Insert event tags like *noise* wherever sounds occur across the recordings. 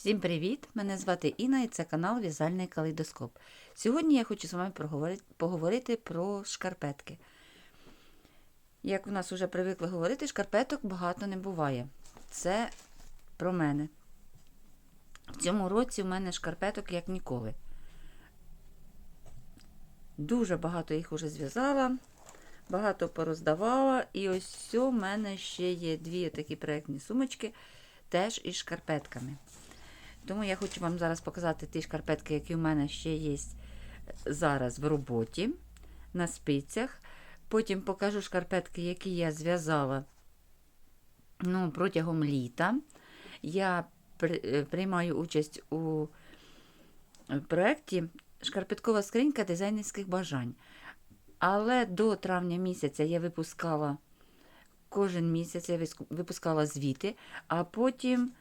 Всім привіт! Мене звати Інна і це канал В'язальний калейдоскоп. Сьогодні я хочу з вами поговорити про шкарпетки. Як у нас вже привикли говорити, шкарпеток багато не буває. Це про мене. В цьому році в мене шкарпеток як ніколи. Дуже багато їх вже зв'язала, багато пороздавала. І ось у мене ще є дві такі проєктні сумочки, теж із шкарпетками. Тому я хочу вам зараз показати ті шкарпетки, які в мене ще є зараз в роботі на спицях. Потім покажу шкарпетки, які я зв'язала ну, протягом літа. Я е, приймаю участь у проєкті Шкарпеткова скринька дизайнерських бажань. Але до травня місяця я випускала кожен місяць я випускала звіти, а потім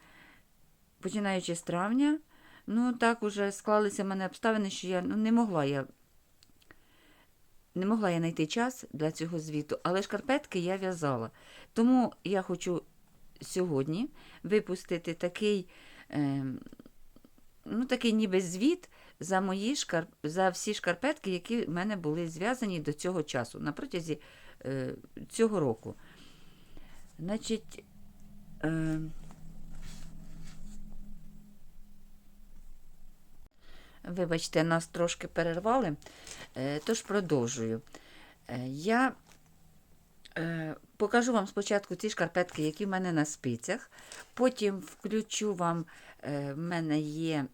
починаючи з травня, ну так уже склалися в мене обставини, що я ну, не могла я не могла я знайти час для цього звіту, але шкарпетки я в'язала. Тому я хочу сьогодні випустити такий, е, ну, такий ніби звіт за мої шкар... за всі шкарпетки, які в мене були зв'язані до цього часу, на протязі е, цього року. Значить, е, Вибачте, нас трошки перервали, е, тож продовжую. Е, Я е, покажу вам спочатку ті шкарпетки, які в мене на спицях. Потім включу вам, в мене є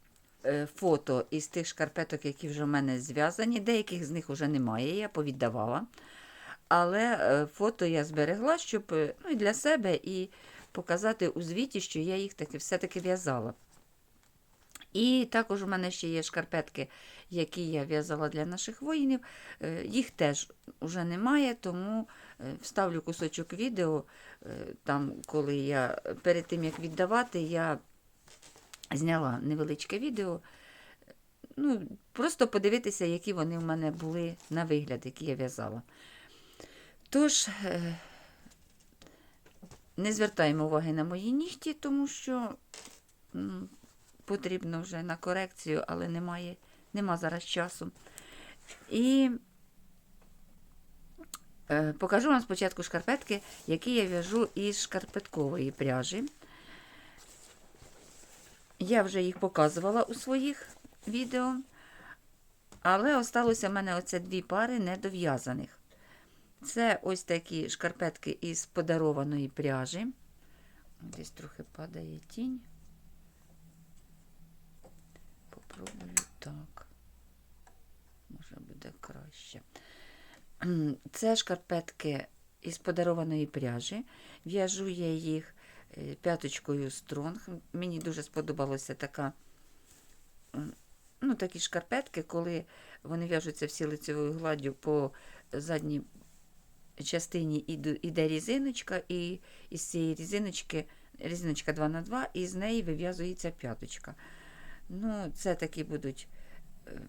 фото із тих шкарпеток, які вже в мене зв'язані. Деяких з них вже немає, я повіддавала. Але фото я зберегла, щоб ну, і для себе і показати у звіті, що я їх таки все-таки в'язала. І також у мене ще є шкарпетки, які я в'язала для наших воїнів. Е, Їх теж вже немає, тому е, вставлю кусочок відео. е, Там, коли я перед тим як віддавати, я зняла невеличке відео. Ну, просто подивитися, які вони в мене були на вигляд, які я в'язала. Тож, не звертаємо уваги на мої нігті, тому що потрібно вже на корекцію, але немає, нема зараз часу. І е, покажу вам спочатку шкарпетки, які я в'яжу із шкарпеткової пряжі. Я вже їх показувала у своїх відео, але осталося в мене оце дві пари недов'язаних. Це ось такі шкарпетки із подарованої пряжі. Десь трохи падає тінь. Попробую так. Може буде краще. *clears throat* Це шкарпетки із подарованої пряжі. В'яжу я їх е, п'яточкою стронг. Мені дуже сподобалася така, ну, такі шкарпетки, коли вони в'яжуться всі лицевою гладдю по задній частині іде різиночка, і із цієї різиночки, різиночка 2х2, і з неї вив'язується п'яточка. Ну, це такі будуть, е,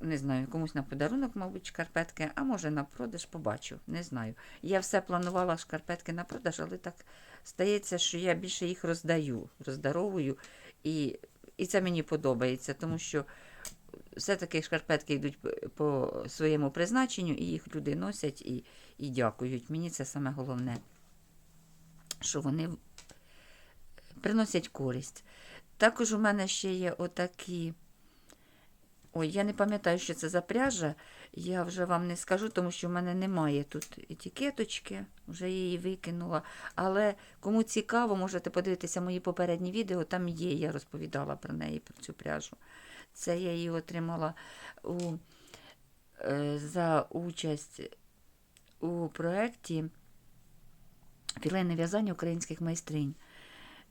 не знаю, комусь на подарунок, мабуть, шкарпетки, а може на продаж побачу, не знаю. Я все планувала шкарпетки на продаж, але так стається, що я більше їх роздаю, роздаровую, і, і це мені подобається, тому що все-таки шкарпетки йдуть по- своєму призначенню, і їх люди носять і, і дякують. Мені це саме головне, що вони приносять користь. Також у мене ще є отакі. Ой, я не пам'ятаю, що це за пряжа. Я вже вам не скажу, тому що в мене немає тут етикеточки, вже її викинула. Але кому цікаво, можете подивитися мої попередні відео, там є, я розповідала про неї, про цю пряжу. Це я її отримала у, е, за участь у проєкті Філейне в'язання українських майстринь.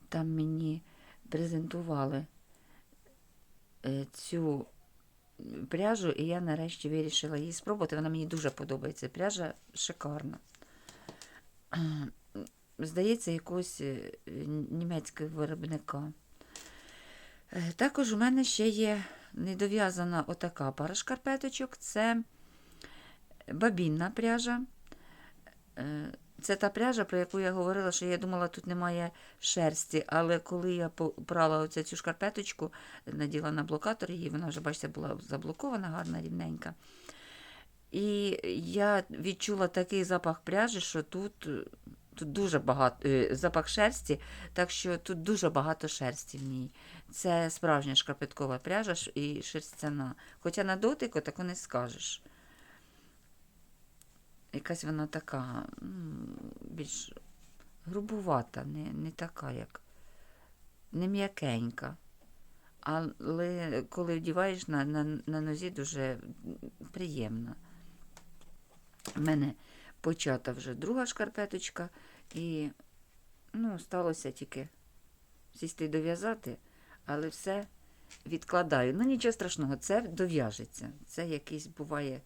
Там мені презентували е, цю пряжу, і я нарешті вирішила її спробувати. Вона мені дуже подобається. Пряжа шикарна. Здається, якогось е, німецького виробника. Е, Також у мене ще є недов'язана отака пара шкарпеточок. Це бабінна пряжа. Це та пряжа, про яку я говорила, що я думала, тут немає шерсті. Але коли я брала оця цю шкарпеточку, наділа на блокатор її, вона вже, бачите, була заблокована, гарна, рівненька. І я відчула такий запах пряжі, що тут, тут дуже багато е, запах шерсті, так що тут дуже багато шерсті в ній. Це справжня шкарпеткова пряжа і шерстяна. Хоча на дотик таку не скажеш. Якась вона така більш грубувата, не, не така, як не м'якенька. Але коли вдіваєш на, на, на нозі, дуже приємно. У мене почата вже друга шкарпеточка, і ну, сталося тільки сісти дов'язати, але все відкладаю. Ну, нічого страшного, це дов'яжеться. Це якийсь буває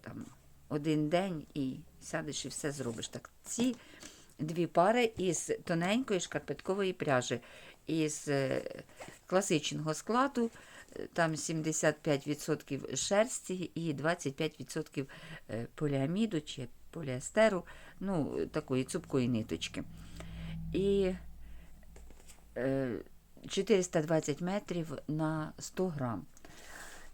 там один день і сядеш і все зробиш. Так, ці дві пари із тоненької шкарпеткової пряжі, із е, класичного складу, е, там 75% шерсті і 25% е, поліаміду чи поліестеру, ну, такої цупкої ниточки. І е, 420 метрів на 100 грам.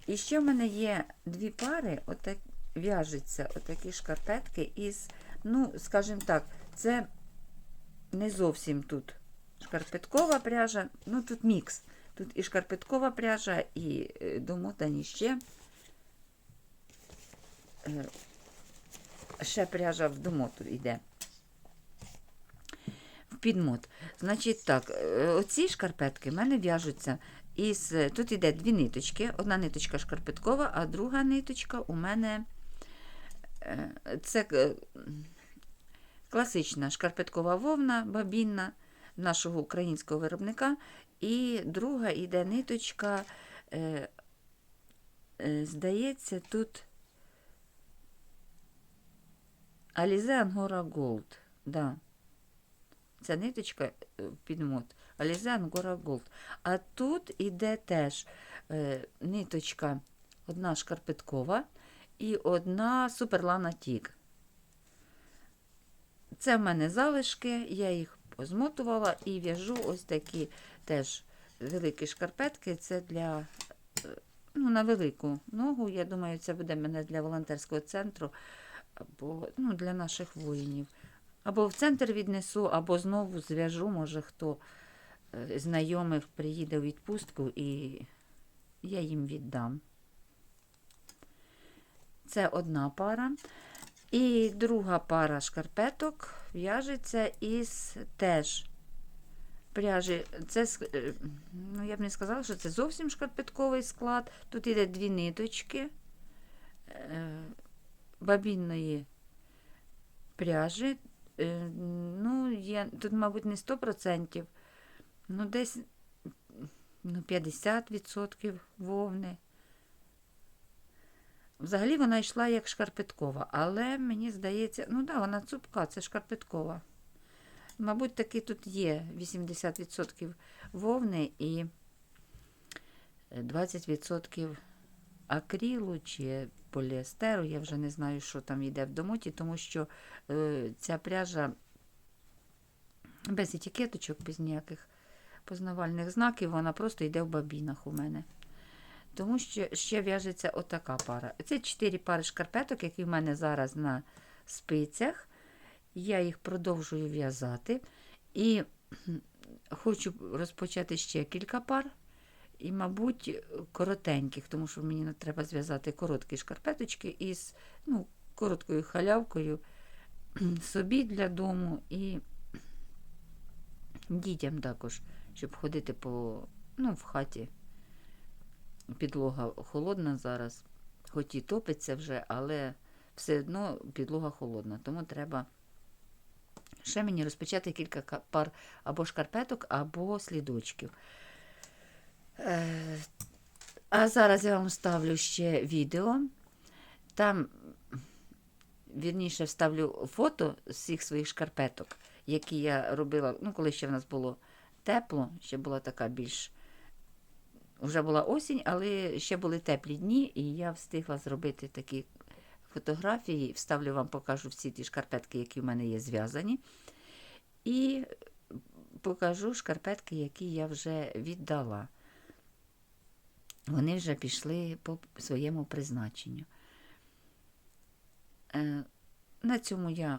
І ще в мене є дві пари, отак, в'яжуться отакі шкарпетки із, ну, скажімо так, це не зовсім тут шкарпеткова пряжа, ну тут мікс. Тут і шкарпеткова пряжа, і е, домотані ще. Е, Ще пряжа в домоту йде. В підмот. Значить так, е, оці шкарпетки в мене в'яжуться із. Тут йде дві ниточки. Одна ниточка шкарпеткова, а друга ниточка у мене це е, класична шкарпеткова вовна бабінна нашого українського виробника. І друга йде ниточка, е, е, здається, тут Alize Angora Gold. Да. Ця ниточка е, підмот. Alize Angora Gold. А тут іде теж е, ниточка, одна шкарпеткова і одна суперлана тік. Це в мене залишки, я їх позмотувала і в'яжу ось такі теж великі шкарпетки. Це для е, ну, на велику ногу. Я думаю, це буде мене для волонтерського центру або ну, для наших воїнів. Або в центр віднесу, або знову зв'яжу, може хто е, знайомих приїде у відпустку і я їм віддам. Це одна пара. І друга пара шкарпеток в'яжеться із теж пряжі. Це, е, ну, я б не сказала, що це зовсім шкарпетковий склад. Тут іде дві ниточки е, бабінної пряжі. Е, Ну, я, тут, мабуть, не 100%, ну десь ну, 50% вовни. Взагалі вона йшла як шкарпеткова, але мені здається, ну да, вона цупка, це шкарпеткова. Мабуть, таки тут є 80% вовни і 20% акрилу чи поліестеру. Я вже не знаю, що там йде в домоті, тому що е, ця пряжа без етикеточок, без ніяких познавальних знаків, вона просто йде в бабінах у мене. Тому що ще в'яжеться отака пара. Це 4 пари шкарпеток, які в мене зараз на спицях. Я їх продовжую в'язати. І хочу розпочати ще кілька пар. І, мабуть, коротеньких, тому що мені треба зв'язати короткі шкарпеточки із ну, короткою халявкою собі для дому і дітям також, щоб ходити по, ну, в хаті. Підлога холодна зараз, хоч і топиться вже, але все одно підлога холодна, тому треба ще мені розпочати кілька пар або шкарпеток, або слідочків. Е, А зараз я вам ставлю ще відео. Там, вірніше, вставлю фото з всіх своїх шкарпеток, які я робила, ну, коли ще в нас було тепло, ще була така більш. Вже була осінь, але ще були теплі дні, і я встигла зробити такі фотографії, вставлю вам, покажу всі ті шкарпетки, які в мене є зв'язані. І покажу шкарпетки, які я вже віддала. Вони вже пішли по своєму призначенню. Е, На цьому я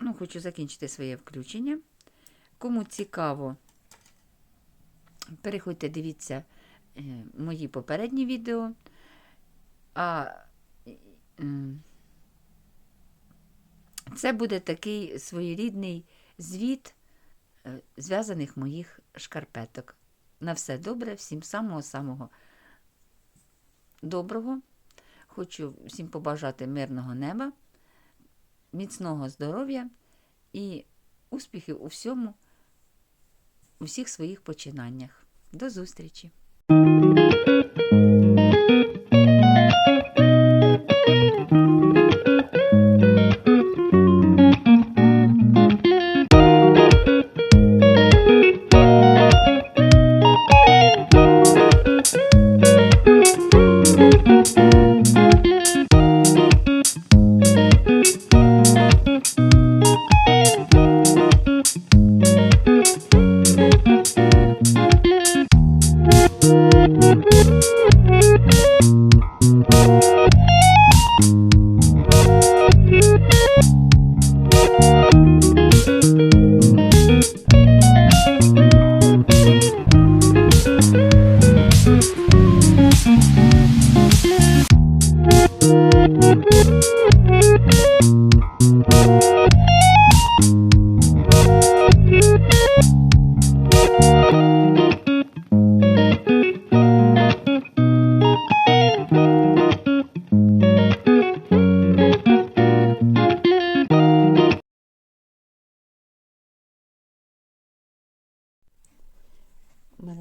ну, хочу закінчити своє включення. Кому цікаво, переходьте, дивіться е, мої попередні відео. А це буде такий своєрідний звіт е, зв'язаних моїх шкарпеток. На все добре, всім самого-самого доброго. Хочу всім побажати мирного неба, міцного здоров'я і успіхів у всьому, у всіх своїх починаннях. До зустрічі!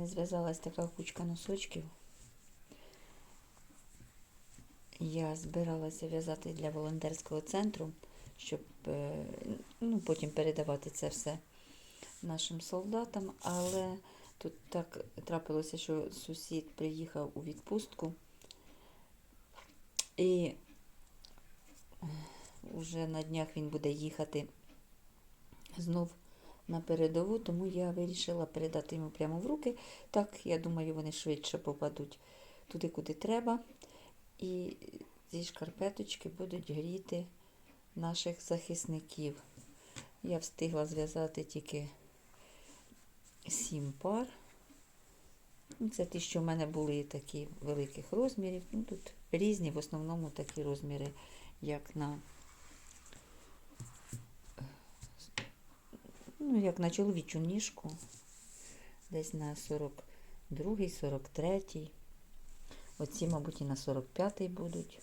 Мене зв'язалась така кучка носочків. Я збиралася в'язати для волонтерського центру, щоб е, ну, потім передавати це все нашим солдатам. Але тут так трапилося, що сусід приїхав у відпустку і вже на днях він буде їхати знов на передову, тому я вирішила передати йому прямо в руки. Так, я думаю, вони швидше попадуть туди, куди треба. І ці шкарпеточки будуть гріти наших захисників. Я встигла зв'язати тільки сім пар. Ну, Це ті, що в мене були такі великих розмірів. Ну, Тут різні, в основному такі розміри, як на ну, як на чоловічу ніжку, десь на 42-й, 43-й. Оці, мабуть, і на 45-й будуть.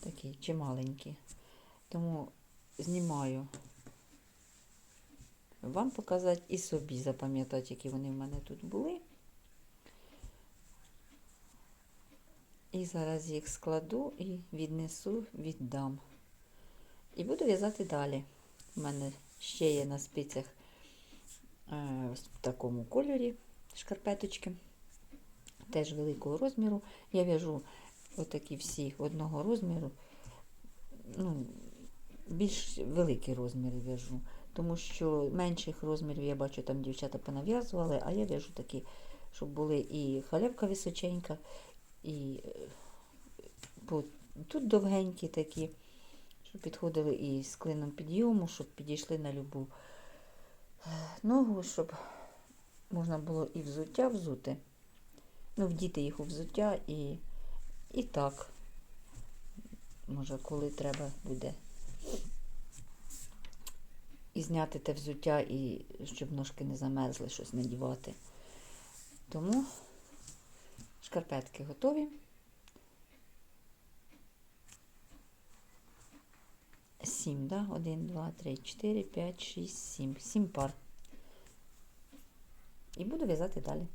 Такі чималенькі. Тому знімаю вам показати і собі запам'ятати, які вони в мене тут були. І зараз їх складу і віднесу, віддам. І буду в'язати далі. У мене ще є на спицях е, в такому кольорі шкарпеточки. Теж великого розміру. Я в'яжу отакі всі одного розміру. Ну, більш великі розміри в'яжу. Тому що менших розмірів, я бачу, там дівчата понав'язували, а я в'яжу такі, щоб були і халявка височенька, і е, тут довгенькі такі, щоб підходили і з клином підйому, щоб підійшли на любу е, ногу, щоб можна було і взуття взути. Ну, вдіти їх у взуття і, і так. Може, коли треба буде і зняти те взуття, і щоб ножки не замерзли, щось надівати. Тому шкарпетки готові. Сім, да? Один, два, три, чотири, п'ять, шість, сім. Сім пар. І буду в'язати далі.